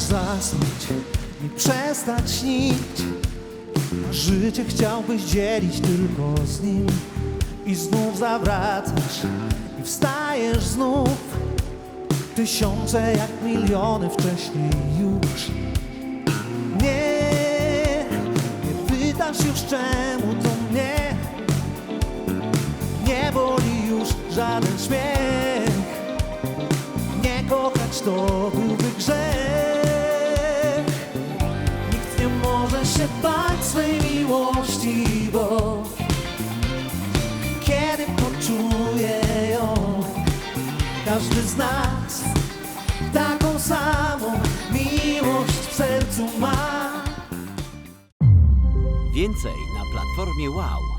zasnąć i przestać śnić. Życie chciałbyś dzielić tylko z nim i znów zawracasz i wstajesz znów. Tysiące jak miliony wcześniej już. Nie, nie pytasz już czemu to mnie. Nie boli już żaden śmiech. Nie kochać to byłby grzech. Poczuje ją, każdy z nas taką samą miłość w sercu ma. Więcej na platformie Wow.